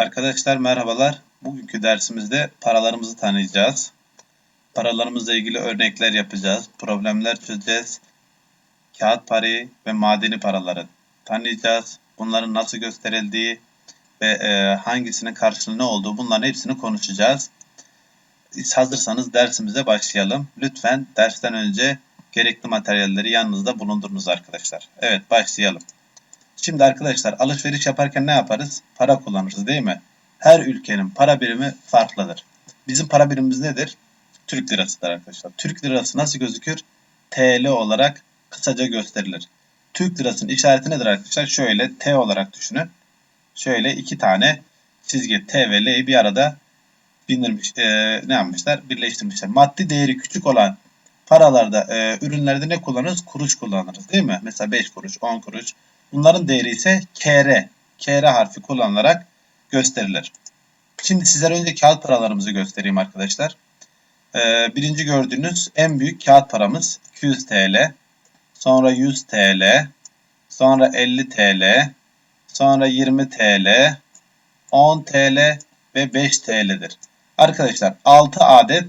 Arkadaşlar merhabalar. Bugünkü dersimizde paralarımızı tanıyacağız. Paralarımızla ilgili örnekler yapacağız. Problemler çözeceğiz. Kağıt parayı ve madeni paraları tanıyacağız. Bunların nasıl gösterildiği ve e, hangisinin karşılığı ne olduğu bunların hepsini konuşacağız. Siz hazırsanız dersimize başlayalım. Lütfen dersten önce gerekli materyalleri yanınızda bulundurunuz arkadaşlar. Evet başlayalım. Şimdi arkadaşlar alışveriş yaparken ne yaparız? Para kullanırız değil mi? Her ülkenin para birimi farklıdır. Bizim para birimimiz nedir? Türk lirasıdır arkadaşlar. Türk lirası nasıl gözükür? TL olarak kısaca gösterilir. Türk lirasının işareti nedir arkadaşlar? Şöyle T olarak düşünün. Şöyle iki tane çizgi T ve L'yi bir arada bindirmiş, e, ne yapmışlar? Birleştirmişler. Maddi değeri küçük olan paralarda, e, ürünlerde ne kullanırız? Kuruş kullanırız değil mi? Mesela 5 kuruş, 10 kuruş. Bunların değeri ise KR. KR harfi kullanılarak gösterilir. Şimdi sizlere önce kağıt paralarımızı göstereyim arkadaşlar. Ee, birinci gördüğünüz en büyük kağıt paramız 200 TL. Sonra 100 TL. Sonra 50 TL. Sonra 20 TL. 10 TL ve 5 TL'dir. Arkadaşlar 6 adet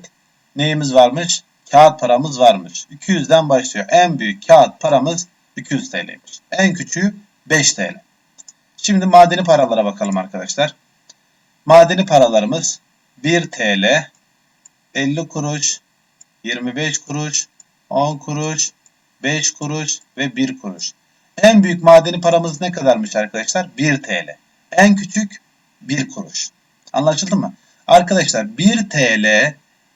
neyimiz varmış? Kağıt paramız varmış. 200'den başlıyor. En büyük kağıt paramız 200 TL'ymiş. En küçüğü 5 TL. Şimdi madeni paralara bakalım arkadaşlar. Madeni paralarımız 1 TL, 50 kuruş, 25 kuruş, 10 kuruş, 5 kuruş ve 1 kuruş. En büyük madeni paramız ne kadarmış arkadaşlar? 1 TL. En küçük 1 kuruş. Anlaşıldı mı? Arkadaşlar 1 TL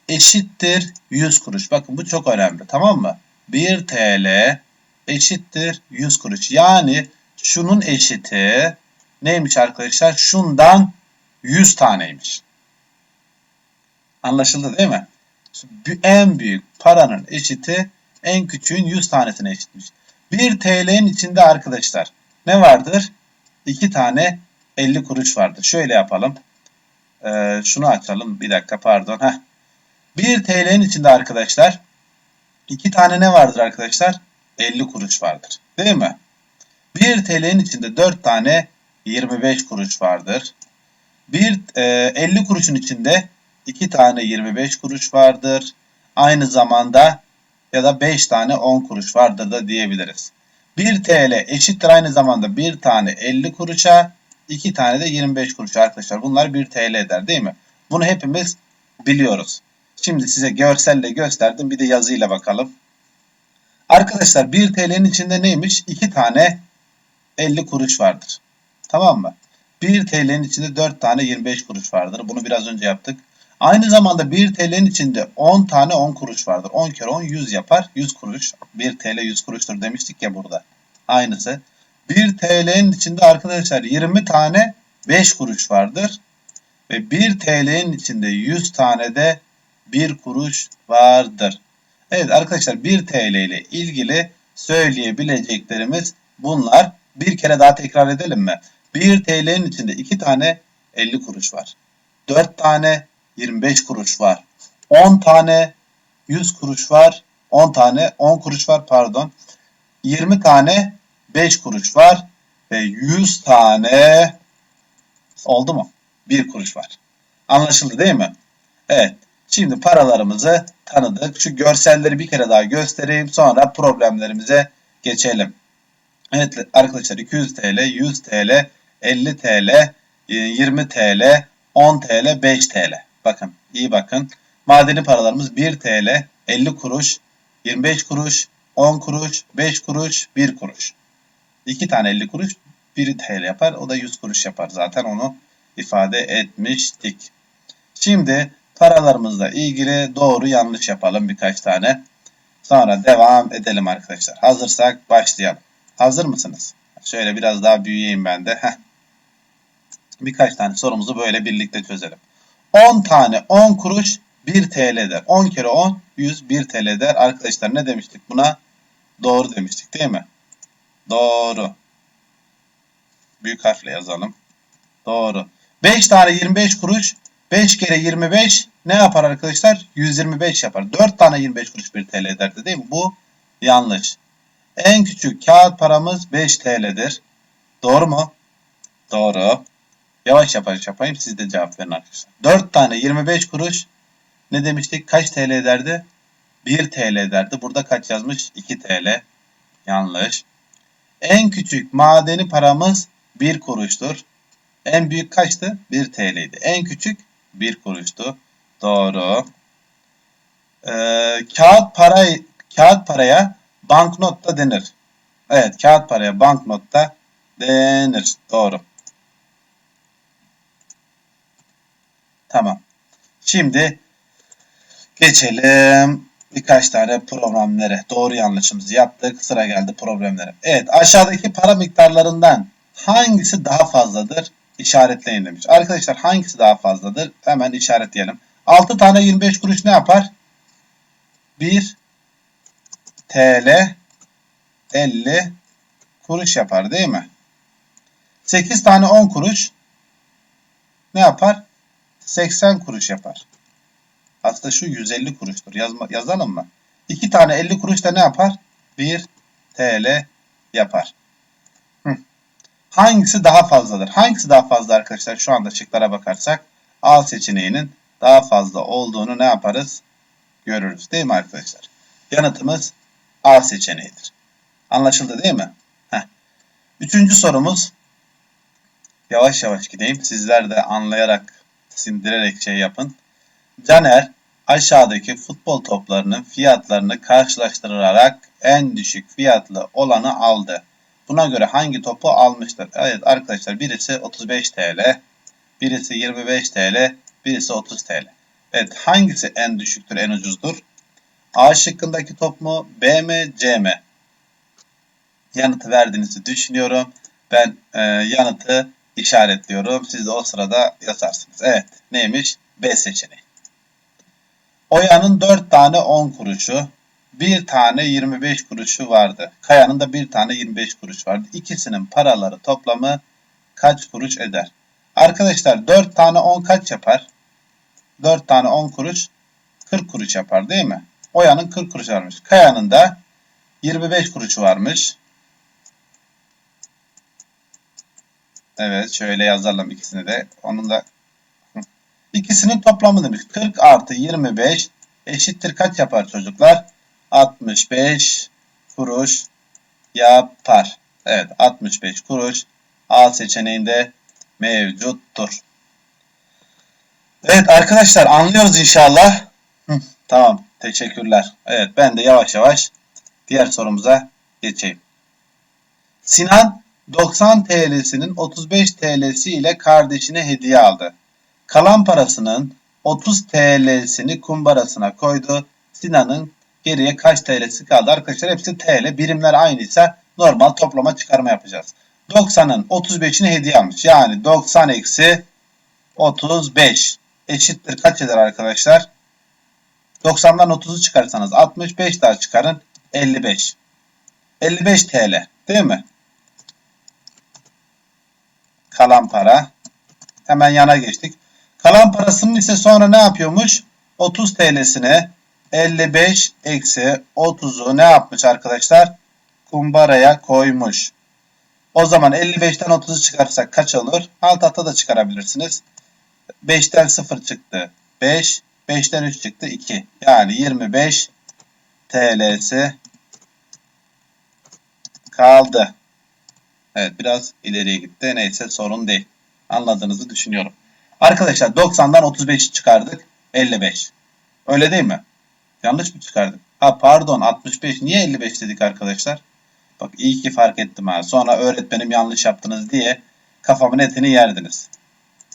eşittir 100 kuruş. Bakın bu çok önemli tamam mı? 1 TL eşittir 100 kuruş. Yani şunun eşiti neymiş arkadaşlar? Şundan 100 taneymiş. Anlaşıldı değil mi? En büyük paranın eşiti en küçüğün 100 tanesine eşitmiş. 1 TL'nin içinde arkadaşlar ne vardır? 2 tane 50 kuruş vardır. Şöyle yapalım. Ee, şunu açalım. Bir dakika pardon. Heh. 1 TL'nin içinde arkadaşlar 2 tane ne vardır arkadaşlar? 50 kuruş vardır. Değil mi? 1 TL'nin içinde 4 tane 25 kuruş vardır. Bir e, 50 kuruşun içinde 2 tane 25 kuruş vardır. Aynı zamanda ya da 5 tane 10 kuruş vardır da diyebiliriz. 1 TL eşittir aynı zamanda 1 tane 50 kuruşa 2 tane de 25 kuruş arkadaşlar. Bunlar 1 TL eder değil mi? Bunu hepimiz biliyoruz. Şimdi size görselle gösterdim. Bir de yazıyla bakalım. Arkadaşlar 1 TL'nin içinde neymiş? 2 tane 50 kuruş vardır. Tamam mı? 1 TL'nin içinde 4 tane 25 kuruş vardır. Bunu biraz önce yaptık. Aynı zamanda 1 TL'nin içinde 10 tane 10 kuruş vardır. 10 kere 10 100 yapar. 100 kuruş. 1 TL 100 kuruştur demiştik ya burada. Aynısı. 1 TL'nin içinde arkadaşlar 20 tane 5 kuruş vardır. Ve 1 TL'nin içinde 100 tane de 1 kuruş vardır. Evet arkadaşlar 1 TL ile ilgili söyleyebileceklerimiz bunlar. Bir kere daha tekrar edelim mi? 1 TL'nin içinde 2 tane 50 kuruş var. 4 tane 25 kuruş var. 10 tane 100 kuruş var. 10 tane 10 kuruş var pardon. 20 tane 5 kuruş var. Ve 100 tane oldu mu? 1 kuruş var. Anlaşıldı değil mi? Evet. Şimdi paralarımızı tanıdık. Şu görselleri bir kere daha göstereyim. Sonra problemlerimize geçelim. Evet arkadaşlar 200 TL, 100 TL, 50 TL, 20 TL, 10 TL, 5 TL. Bakın iyi bakın. Madeni paralarımız 1 TL, 50 kuruş, 25 kuruş, 10 kuruş, 5 kuruş, 1 kuruş. 2 tane 50 kuruş 1 TL yapar. O da 100 kuruş yapar. Zaten onu ifade etmiştik. Şimdi paralarımızla ilgili doğru yanlış yapalım birkaç tane. Sonra devam edelim arkadaşlar. Hazırsak başlayalım. Hazır mısınız? Şöyle biraz daha büyüyeyim ben de. Heh. Birkaç tane sorumuzu böyle birlikte çözelim. 10 tane 10 kuruş 1 TL eder. 10 kere 10 100 1 TL eder. Arkadaşlar ne demiştik buna? Doğru demiştik değil mi? Doğru. Büyük harfle yazalım. Doğru. 5 tane 25 kuruş 5 kere 25 ne yapar arkadaşlar? 125 yapar. 4 tane 25 kuruş 1 TL ederdi değil mi? Bu yanlış. En küçük kağıt paramız 5 TL'dir. Doğru mu? Doğru. Yavaş yavaş yapayım siz de cevap verin arkadaşlar. 4 tane 25 kuruş ne demiştik? Kaç TL ederdi? 1 TL ederdi. Burada kaç yazmış? 2 TL. Yanlış. En küçük madeni paramız 1 kuruştur. En büyük kaçtı? 1 TL'ydi. En küçük 1 kuruştu. Doğru. Ee, kağıt para kağıt paraya banknot da denir. Evet, kağıt paraya banknot da denir. Doğru. Tamam. Şimdi geçelim birkaç tane problemlere. Doğru yanlışımızı yaptık. Sıra geldi problemlere. Evet, aşağıdaki para miktarlarından hangisi daha fazladır? İşaretleyin demiş. Arkadaşlar hangisi daha fazladır? Hemen işaretleyelim. 6 tane 25 kuruş ne yapar? 1 TL 50 kuruş yapar değil mi? 8 tane 10 kuruş ne yapar? 80 kuruş yapar. Aslında şu 150 kuruştur. Yazma, yazalım mı? 2 tane 50 kuruş da ne yapar? 1 TL yapar. Hangisi daha fazladır? Hangisi daha fazla arkadaşlar? Şu anda şıklara bakarsak A seçeneğinin daha fazla olduğunu ne yaparız? Görürüz değil mi arkadaşlar? Yanıtımız A seçeneğidir. Anlaşıldı değil mi? Heh. Üçüncü sorumuz. Yavaş yavaş gideyim. Sizler de anlayarak, sindirerek şey yapın. Caner aşağıdaki futbol toplarının fiyatlarını karşılaştırarak en düşük fiyatlı olanı aldı. Buna göre hangi topu almıştır? Evet arkadaşlar birisi 35 TL, birisi 25 TL, birisi 30 TL. Evet hangisi en düşüktür, en ucuzdur? A şıkkındaki top mu, B mi, C mi? Yanıtı verdiğinizi düşünüyorum. Ben e, yanıtı işaretliyorum. Siz de o sırada yazarsınız. Evet neymiş? B seçeneği. Oya'nın 4 tane 10 kuruşu, bir tane 25 kuruşu vardı. Kaya'nın da bir tane 25 kuruş vardı. İkisinin paraları toplamı kaç kuruş eder? Arkadaşlar 4 tane 10 kaç yapar? 4 tane 10 kuruş 40 kuruş yapar değil mi? Oya'nın 40 kuruş varmış. Kaya'nın da 25 kuruşu varmış. Evet şöyle yazalım ikisini de. Onun da İkisinin toplamı demiş. 40 artı 25 eşittir kaç yapar çocuklar? 65 kuruş yapar. Evet 65 kuruş A seçeneğinde mevcuttur. Evet arkadaşlar anlıyoruz inşallah. Tamam teşekkürler. Evet ben de yavaş yavaş diğer sorumuza geçeyim. Sinan 90 TL'sinin 35 TL'si ile kardeşine hediye aldı. Kalan parasının 30 TL'sini kumbarasına koydu. Sinan'ın geriye kaç TL'si kaldı? Arkadaşlar hepsi TL. Birimler aynıysa normal toplama çıkarma yapacağız. 90'ın 35'ini hediye almış. Yani 90 eksi 35 eşittir kaç eder arkadaşlar? 90'dan 30'u çıkarsanız 65 daha çıkarın 55. 55 TL değil mi? Kalan para. Hemen yana geçtik. Kalan parasının ise sonra ne yapıyormuş? 30 TL'sine 55 eksi 30'u ne yapmış arkadaşlar? Kumbaraya koymuş. O zaman 55'ten 30'u çıkarsak kaç olur? Alt alta da çıkarabilirsiniz. 5'ten 0 çıktı. 5. 5'ten 3 çıktı. 2. Yani 25 TL'si kaldı. Evet biraz ileriye gitti. Neyse sorun değil. Anladığınızı düşünüyorum. Arkadaşlar 90'dan 35 çıkardık. 55. Öyle değil mi? Yanlış mı çıkardık? Ha pardon 65. Niye 55 dedik arkadaşlar? Bak iyi ki fark ettim ha. Sonra öğretmenim yanlış yaptınız diye kafamın etini yerdiniz.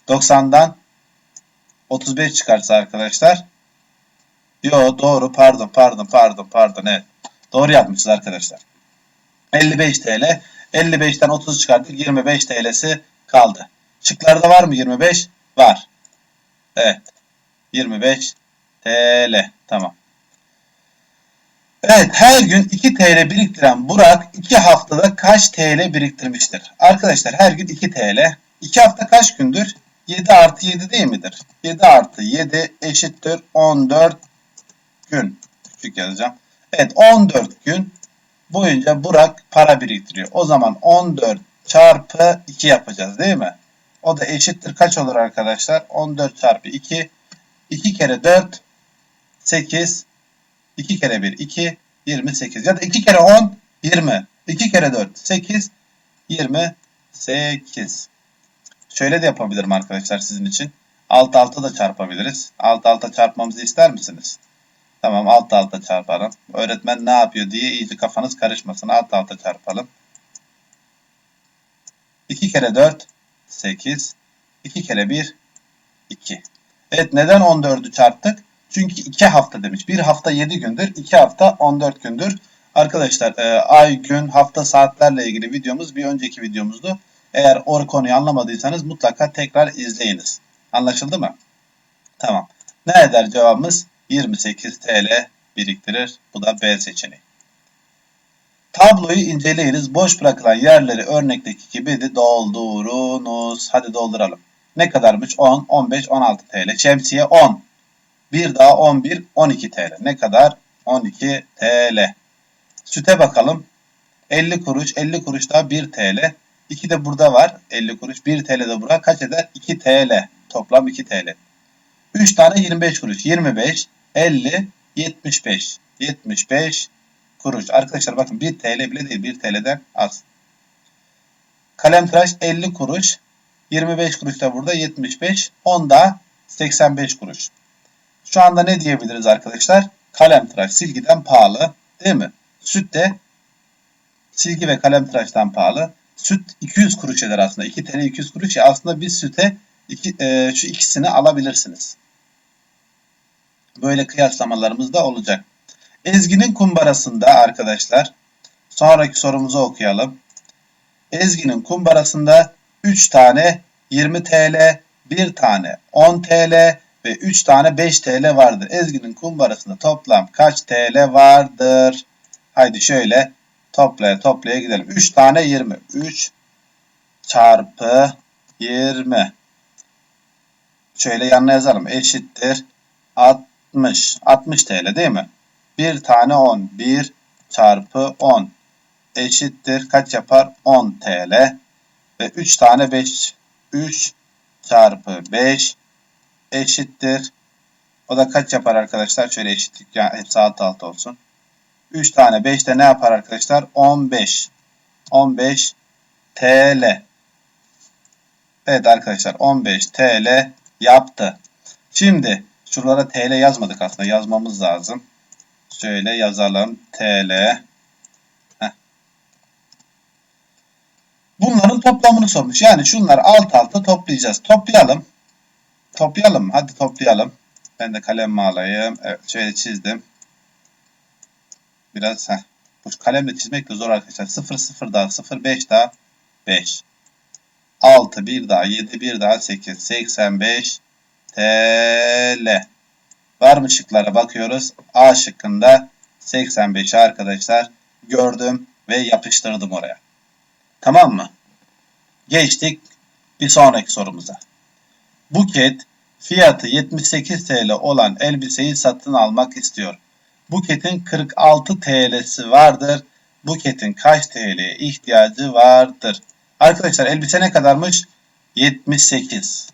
90'dan 35 çıkarsa arkadaşlar. Yo doğru pardon pardon pardon pardon evet. Doğru yapmışız arkadaşlar. 55 TL. 55'ten 30 çıkarttık. 25 TL'si kaldı. Şıklarda var mı 25? Var. Evet. 25 TL. Tamam. Evet her gün 2 TL biriktiren Burak 2 haftada kaç TL biriktirmiştir? Arkadaşlar her gün 2 TL. 2 hafta kaç gündür? 7 artı 7 değil midir? 7 artı 7 eşittir 14 gün. Küçük yazacağım. Evet 14 gün boyunca Burak para biriktiriyor. O zaman 14 çarpı 2 yapacağız değil mi? O da eşittir kaç olur arkadaşlar? 14 çarpı 2. 2 kere 4 8. 2 kere 1 2. 28. Ya da 2 kere 10 20. 2 kere 4 8. 28. Şöyle de yapabilirim arkadaşlar sizin için. Alt alta da çarpabiliriz. Alt alta çarpmamızı ister misiniz? Tamam alt alta çarpalım. Öğretmen ne yapıyor diye iyice kafanız karışmasın. Alt alta çarpalım. 2 kere 4 8. 2 kere 1 2. Evet neden 14'ü çarptık? Çünkü 2 hafta demiş. 1 hafta 7 gündür. 2 hafta 14 gündür. Arkadaşlar e, ay, gün, hafta, saatlerle ilgili videomuz bir önceki videomuzdu. Eğer o konuyu anlamadıysanız mutlaka tekrar izleyiniz. Anlaşıldı mı? Tamam. Ne eder cevabımız? 28 TL biriktirir. Bu da B seçeneği. Tabloyu inceleyiniz. Boş bırakılan yerleri örnekteki gibi de doldurunuz. Hadi dolduralım. Ne kadarmış? 10, 15, 16 TL. Şemsiye 10. Bir daha 11, 12 TL. Ne kadar? 12 TL. Süte bakalım. 50 kuruş, 50 kuruş daha 1 TL. 2 de burada var. 50 kuruş. 1 TL de burada. Kaç eder? 2 TL. Toplam 2 TL. 3 tane 25 kuruş. 25, 50, 75. 75 kuruş. Arkadaşlar bakın 1 TL bile değil. 1 TL'den az. Kalemtıraş 50 kuruş. 25 kuruş da burada 75. 10 da 85 kuruş. Şu anda ne diyebiliriz arkadaşlar? Kalemtıraş silgiden pahalı. Değil mi? Süt de silgi ve kalemtıraştan pahalı. Süt 200 kuruş eder aslında. 2 TL 200 kuruş ya aslında bir süte iki, e, şu ikisini alabilirsiniz. Böyle kıyaslamalarımız da olacak. Ezgi'nin kumbarasında arkadaşlar sonraki sorumuzu okuyalım. Ezgi'nin kumbarasında 3 tane 20 TL, 1 tane 10 TL ve 3 tane 5 TL vardır. Ezgi'nin kumbarasında toplam kaç TL vardır? Haydi şöyle toplaya toplaya gidelim. 3 tane 20. 3 çarpı 20. Şöyle yanına yazalım. Eşittir 60. 60 TL değil mi? 1 tane 10. 1 çarpı 10 eşittir. Kaç yapar? 10 TL. Ve 3 tane 5. 3 çarpı 5 eşittir. O da kaç yapar arkadaşlar? Şöyle eşitlik yani hepsi alt alt olsun. 3 tane 5 de ne yapar arkadaşlar? 15. 15 TL. Evet arkadaşlar 15 TL yaptı. Şimdi şuralara TL yazmadık aslında. Yazmamız lazım. Şöyle yazalım. TL. Heh. Bunların toplamını sormuş. Yani şunları alt alta toplayacağız. Toplayalım. Toplayalım. Hadi toplayalım. Ben de kalem alayım. Evet şöyle çizdim. Biraz heh. Bu kalemle çizmek de zor arkadaşlar. 0 0 daha 0 5 daha 5. 6 1 daha 7 1 daha 8 85 TL. Var mı şıklara bakıyoruz. A şıkkında 85'i arkadaşlar gördüm ve yapıştırdım oraya. Tamam mı? Geçtik bir sonraki sorumuza. Buket fiyatı 78 TL olan elbiseyi satın almak istiyor. Buket'in 46 TL'si vardır. Buket'in kaç TL'ye ihtiyacı vardır? Arkadaşlar elbise ne kadarmış? 78.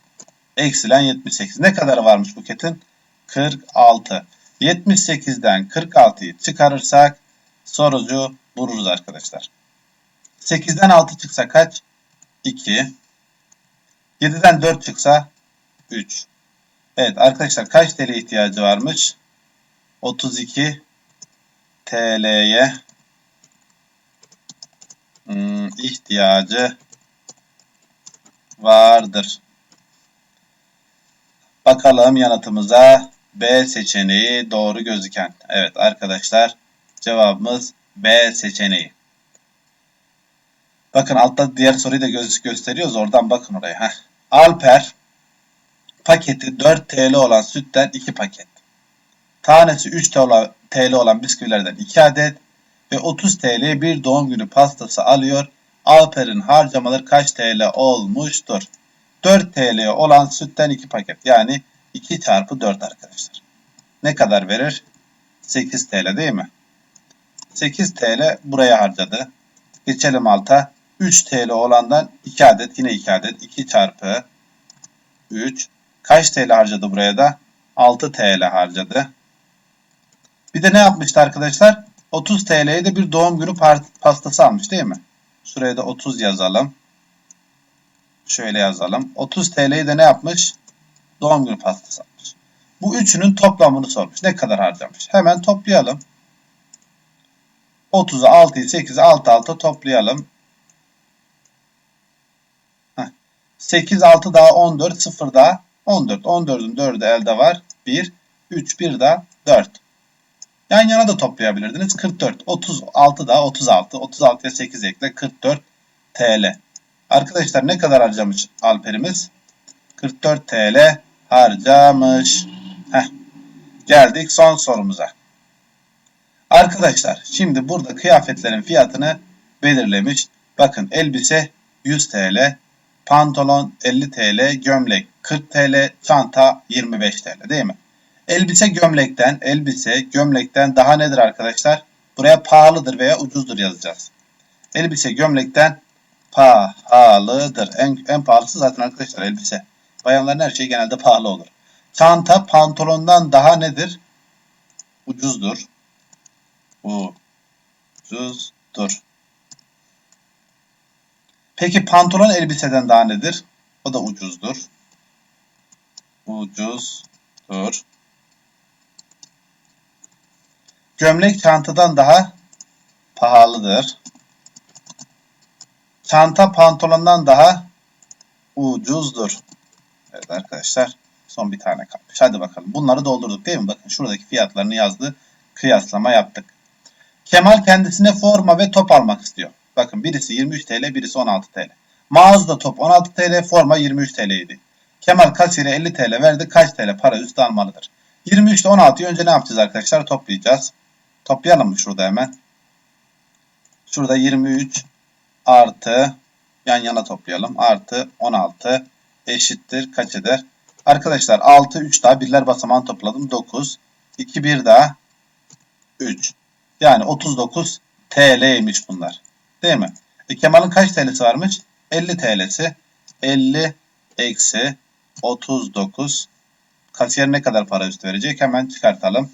Eksilen 78. Ne kadar varmış Buket'in? 46. 78'den 46'yı çıkarırsak sonucu buluruz arkadaşlar. 8'den 6 çıksa kaç? 2. 7'den 4 çıksa 3. Evet arkadaşlar kaç TL ihtiyacı varmış? 32 TL'ye hmm, ihtiyacı vardır. Bakalım yanıtımıza B seçeneği doğru gözüken. Evet arkadaşlar cevabımız B seçeneği. Bakın altta diğer soruyu da göz gösteriyoruz. Oradan bakın oraya. Heh. Alper paketi 4 TL olan sütten 2 paket. Tanesi 3 TL olan bisküvilerden 2 adet ve 30 TL bir doğum günü pastası alıyor. Alper'in harcamaları kaç TL olmuştur? 4 TL olan sütten 2 paket. Yani 2 çarpı 4 arkadaşlar. Ne kadar verir? 8 TL değil mi? 8 TL buraya harcadı. Geçelim alta. 3 TL olandan 2 adet yine 2 adet 2 çarpı 3 kaç TL harcadı buraya da? 6 TL harcadı. Bir de ne yapmıştı arkadaşlar? 30 TL'ye de bir doğum günü pastası almış değil mi? Şuraya da 30 yazalım. Şöyle yazalım. 30 TL'yi de ne yapmış? Doğum günü pastası almış. Bu üçünün toplamını sormuş. Ne kadar harcamış? Hemen toplayalım. 30'u 6'yı 8'i 6 6 toplayalım. Heh. 8 6 daha 14 0 daha 14. 14'ün 4'ü elde var. 1 3 1 daha 4. Yan yana da toplayabilirdiniz. 44. 36 daha 36. 36'ya 8 ekle 44 TL. Arkadaşlar ne kadar harcamış Alper'imiz? 44 TL harcamış. Heh. Geldik son sorumuza. Arkadaşlar şimdi burada kıyafetlerin fiyatını belirlemiş. Bakın elbise 100 TL, pantolon 50 TL, gömlek 40 TL, çanta 25 TL değil mi? Elbise gömlekten, elbise gömlekten daha nedir arkadaşlar? Buraya pahalıdır veya ucuzdur yazacağız. Elbise gömlekten pahalıdır. En, en pahalısı zaten arkadaşlar elbise. Bayanların her şeyi genelde pahalı olur. Çanta pantolondan daha nedir? Ucuzdur. Ucuzdur. Peki pantolon elbiseden daha nedir? O da ucuzdur. Ucuzdur. Gömlek çantadan daha pahalıdır. Çanta pantolondan daha ucuzdur. Evet arkadaşlar son bir tane kalmış. Hadi bakalım. Bunları doldurduk değil mi? Bakın şuradaki fiyatlarını yazdı. Kıyaslama yaptık. Kemal kendisine forma ve top almak istiyor. Bakın birisi 23 TL, birisi 16 TL. Mağazada top 16 TL, forma 23 TL idi. Kemal kasire 50 TL verdi. Kaç TL para üstü almalıdır? 23 ile 16'yı önce ne yapacağız arkadaşlar? Toplayacağız. Toplayalım mı şurada hemen? Şurada 23 artı yan yana toplayalım. Artı 16 eşittir kaç eder? Arkadaşlar 6 3 daha birler basamağını topladım. 9 2 1 daha 3. Yani 39 TL'ymiş bunlar. Değil mi? E Kemal'in kaç TL'si varmış? 50 TL'si. 50 eksi 39 kasiyer ne kadar para üstü verecek? Hemen çıkartalım.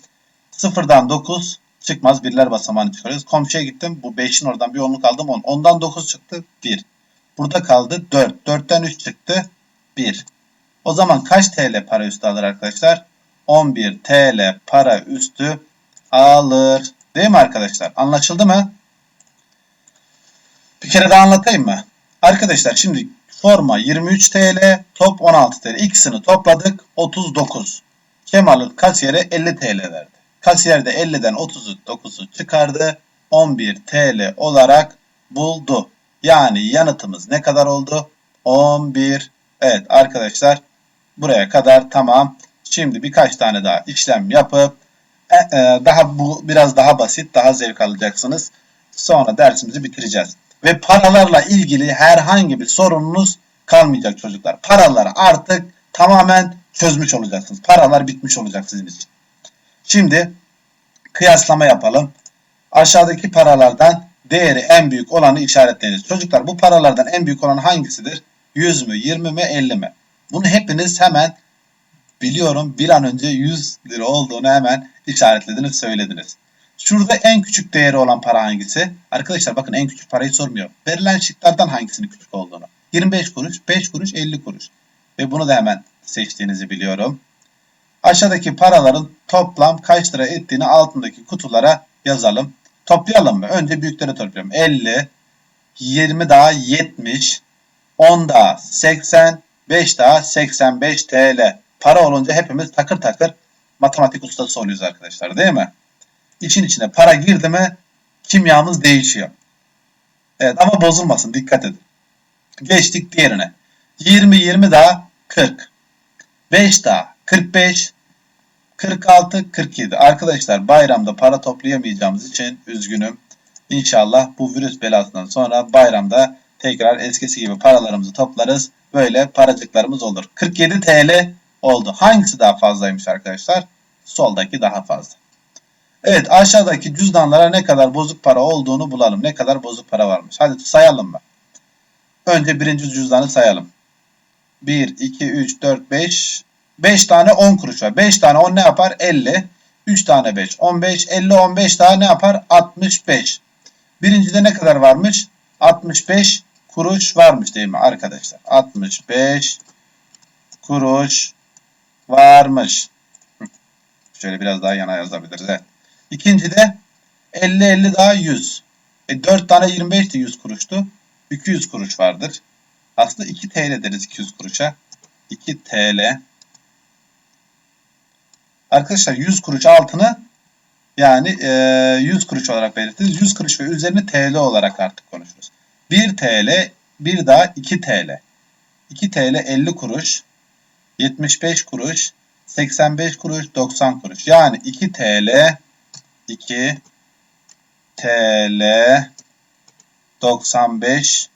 Sıfırdan 9 çıkmaz. Birler basamağını çıkarıyoruz. Komşuya gittim. Bu 5'in oradan bir onluk aldım 10. Ondan 9 çıktı. 1. Burada kaldı 4. 4'ten 3 çıktı. 1. O zaman kaç TL para üstü alır arkadaşlar? 11 TL para üstü alır. Değil mi arkadaşlar? Anlaşıldı mı? Bir kere daha anlatayım mı? Arkadaşlar şimdi forma 23 TL, top 16 TL. İkisini topladık 39. Kemal'ın kasiyere 50 TL verdi. Kasiyer de 50'den 30'u 9'u çıkardı. 11 TL olarak buldu. Yani yanıtımız ne kadar oldu? 11. Evet arkadaşlar buraya kadar tamam. Şimdi birkaç tane daha işlem yapıp e, e, daha bu biraz daha basit, daha zevk alacaksınız. Sonra dersimizi bitireceğiz. Ve paralarla ilgili herhangi bir sorununuz kalmayacak çocuklar. Paraları artık tamamen çözmüş olacaksınız. Paralar bitmiş olacak sizin için. Şimdi kıyaslama yapalım. Aşağıdaki paralardan değeri en büyük olanı işaretleyiniz. Çocuklar bu paralardan en büyük olan hangisidir? 100 mü, 20 mi, 50 mi? Bunu hepiniz hemen biliyorum bir an önce 100 lira olduğunu hemen işaretlediniz, söylediniz. Şurada en küçük değeri olan para hangisi? Arkadaşlar bakın en küçük parayı sormuyor. Verilen şıklardan hangisinin küçük olduğunu. 25 kuruş, 5 kuruş, 50 kuruş. Ve bunu da hemen seçtiğinizi biliyorum. Aşağıdaki paraların toplam kaç lira ettiğini altındaki kutulara yazalım. Toplayalım mı? Önce büyükleri toplayalım. 50, 20 daha 70, 10 daha 80, 5 daha 85 TL. Para olunca hepimiz takır takır matematik ustası oluyoruz arkadaşlar değil mi? İçin içine para girdi mi kimyamız değişiyor. Evet ama bozulmasın dikkat edin. Geçtik diğerine. 20 20 daha 40. 5 daha 45. 46 47. Arkadaşlar bayramda para toplayamayacağımız için üzgünüm. İnşallah bu virüs belasından sonra bayramda tekrar eskisi gibi paralarımızı toplarız. Böyle paracıklarımız olur. 47 TL oldu. Hangisi daha fazlaymış arkadaşlar? Soldaki daha fazla. Evet aşağıdaki cüzdanlara ne kadar bozuk para olduğunu bulalım. Ne kadar bozuk para varmış. Hadi sayalım mı? Önce birinci cüzdanı sayalım. 1, 2, 3, 4, 5. 5 tane 10 kuruş var. 5 tane 10 ne yapar? 50. 3 tane 5. 15. 50, 15 daha ne yapar? 65. Birincide ne kadar varmış? 65 kuruş varmış değil mi arkadaşlar? 65 kuruş varmış. Şöyle biraz daha yana yazabiliriz. Evet. İkincide 50 50 daha 100. E 4 tane 25 de 100 kuruştu. 200 kuruş vardır. Aslında 2 TL deriz 200 kuruşa. 2 TL. Arkadaşlar 100 kuruş altını yani e, 100 kuruş olarak belirtiriz. 100 kuruş ve üzerine TL olarak artık konuşuruz. 1 TL, bir daha 2 TL. 2 TL 50 kuruş, 75 kuruş, 85 kuruş, 90 kuruş. Yani 2 TL, 2 TL 95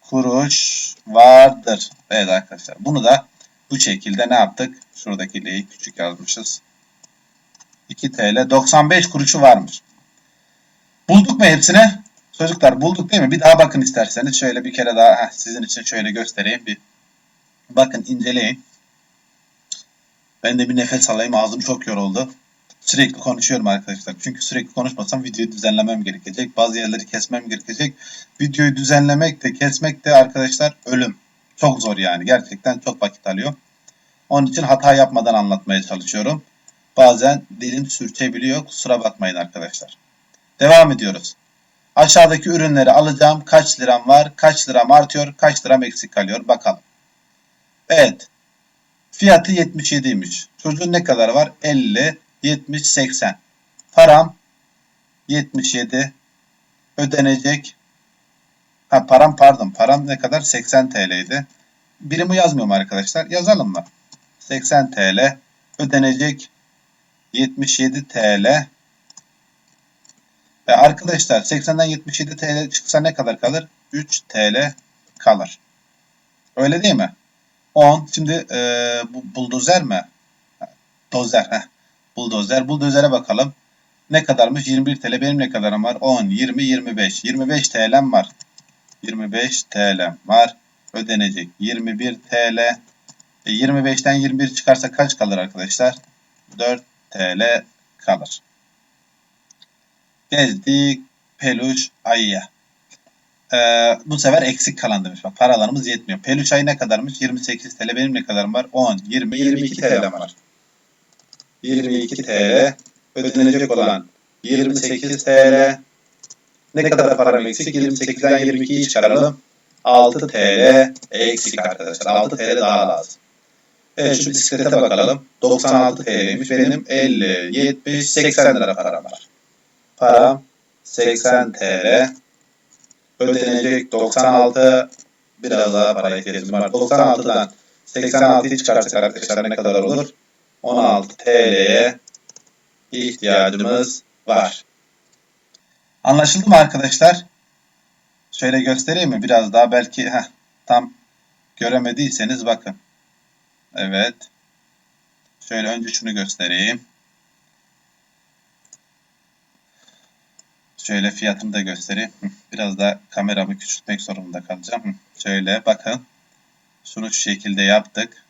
kuruş vardır. Evet arkadaşlar bunu da bu şekilde ne yaptık? Şuradaki L'yi küçük yazmışız. 2 TL 95 kuruşu varmış. Bulduk mu hepsini? Çocuklar bulduk değil mi? Bir daha bakın isterseniz. Şöyle bir kere daha heh, sizin için şöyle göstereyim. Bir bakın inceleyin. Ben de bir nefes alayım. Ağzım çok yoruldu. Sürekli konuşuyorum arkadaşlar. Çünkü sürekli konuşmasam videoyu düzenlemem gerekecek. Bazı yerleri kesmem gerekecek. Videoyu düzenlemek de kesmek de arkadaşlar ölüm. Çok zor yani. Gerçekten çok vakit alıyor. Onun için hata yapmadan anlatmaya çalışıyorum. Bazen dilim sürçebiliyor. Kusura bakmayın arkadaşlar. Devam ediyoruz. Aşağıdaki ürünleri alacağım. Kaç liram var? Kaç liram artıyor? Kaç liram eksik kalıyor? Bakalım. Evet. Fiyatı 77'ymiş. Çocuğun ne kadar var? 50, 70, 80. Param 77. Ödenecek. Ha param pardon. Param ne kadar? 80 TL'ydi. Birimi yazmıyorum arkadaşlar. Yazalım mı? 80 TL. Ödenecek 77 TL. Ve arkadaşlar 80'den 77 TL çıksa ne kadar kalır? 3 TL kalır. Öyle değil mi? 10. Şimdi e, bu buldozer mi? Dozer. Heh. Buldozer. Buldozere bakalım. Ne kadarmış? 21 TL. Benim ne kadarım var? 10, 20, 25. 25 TL'm var. 25 TL'm var. Ödenecek 21 TL. E, 25'ten 21 çıkarsa kaç kalır arkadaşlar? 4 TL kalır. Gezdik peluş ayıya. Ee, bu sefer eksik kalan demiş. Bak paralarımız yetmiyor. Peluş ayı ne kadarmış? 28 TL. Benim ne kadarım var? 10, 20, 22 TL var. 22 TL. Ödenecek olan 28 TL. Ne kadar param eksik? 28'den 22'yi çıkaralım. 6 TL eksik arkadaşlar. 6 TL daha lazım. Evet şu bisiklete bakalım. 96 TL'ymiş. Benim 50, 70, 80 lira param var. Param 80 TL. Ödenecek 96 biraz daha para ihtiyacım var. 96'dan 86'yı çıkarsak arkadaşlar ne kadar olur? 16 TL'ye ihtiyacımız var. Anlaşıldı mı arkadaşlar? Şöyle göstereyim mi? Biraz daha belki heh, tam göremediyseniz bakın. Evet. Şöyle önce şunu göstereyim. Şöyle fiyatını da göstereyim. Biraz da kameramı küçültmek zorunda kalacağım. Şöyle bakın. Şunu şu şekilde yaptık.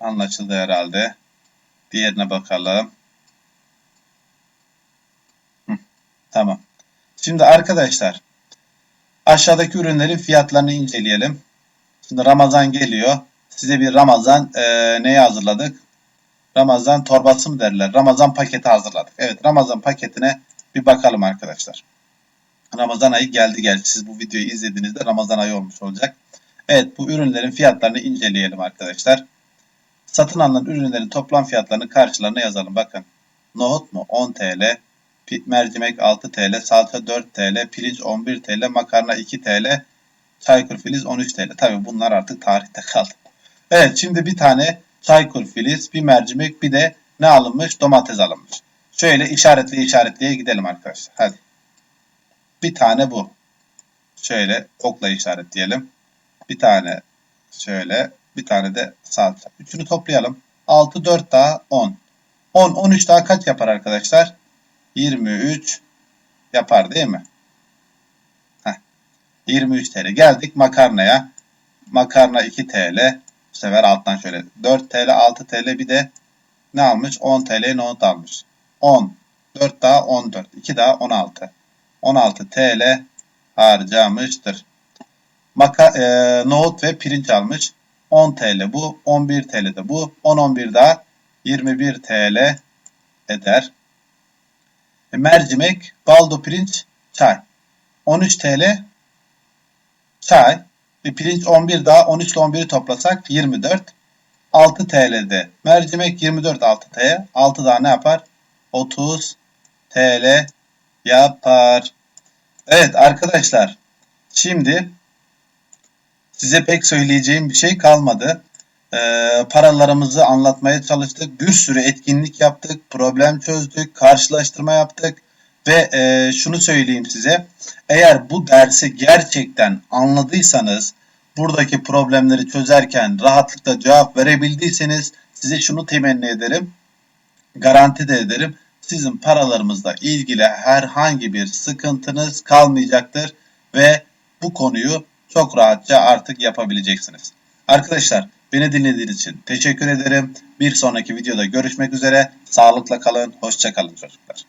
Anlaşıldı herhalde. Diğerine bakalım. Tamam. Şimdi arkadaşlar aşağıdaki ürünlerin fiyatlarını inceleyelim. Şimdi Ramazan geliyor. Size bir Ramazan e, neyi hazırladık? Ramazan torbası mı derler? Ramazan paketi hazırladık. Evet Ramazan paketine bir bakalım arkadaşlar. Ramazan ayı geldi geldi. Siz bu videoyu izlediğinizde Ramazan ayı olmuş olacak. Evet bu ürünlerin fiyatlarını inceleyelim arkadaşlar. Satın alınan ürünlerin toplam fiyatlarını karşılarına yazalım. Bakın nohut mu 10 TL, mercimek 6 TL, salça 4 TL, pirinç 11 TL, makarna 2 TL, çaykur filiz 13 TL. Tabi bunlar artık tarihte kaldı. Evet şimdi bir tane çaykur filiz, bir mercimek, bir de ne alınmış? Domates alınmış. Şöyle işaretleye işaretleye gidelim arkadaşlar. Hadi. Bir tane bu. Şöyle okla işaretleyelim. Bir tane şöyle. Bir tane de salça. Üçünü toplayalım. 6, 4 daha 10. 10, 13 daha kaç yapar arkadaşlar? 23 yapar değil mi? 23 TL. Geldik makarnaya. Makarna 2 TL. Bu sefer alttan şöyle 4 TL 6 TL bir de ne almış? 10 TL nohut almış. 10. 4 daha 14. 2 daha 16. 16 TL harcamıştır. Maka, e, nohut ve pirinç almış. 10 TL bu. 11 TL de bu. 10-11 daha 21 TL eder. E, mercimek, baldo pirinç, çay. 13 TL çay. E, pirinç 11 daha 13 ile 11'i toplasak 24. 6 TL'de mercimek 24 6 TL. 6 daha ne yapar? 30 TL yapar. Evet arkadaşlar. Şimdi size pek söyleyeceğim bir şey kalmadı. Ee, paralarımızı anlatmaya çalıştık. Bir sürü etkinlik yaptık. Problem çözdük. Karşılaştırma yaptık. Ve e, şunu söyleyeyim size. Eğer bu dersi gerçekten anladıysanız, buradaki problemleri çözerken rahatlıkla cevap verebildiyseniz size şunu temenni ederim. Garanti de ederim. Sizin paralarımızla ilgili herhangi bir sıkıntınız kalmayacaktır ve bu konuyu çok rahatça artık yapabileceksiniz. Arkadaşlar beni dinlediğiniz için teşekkür ederim. Bir sonraki videoda görüşmek üzere. Sağlıkla kalın, hoşça kalın çocuklar.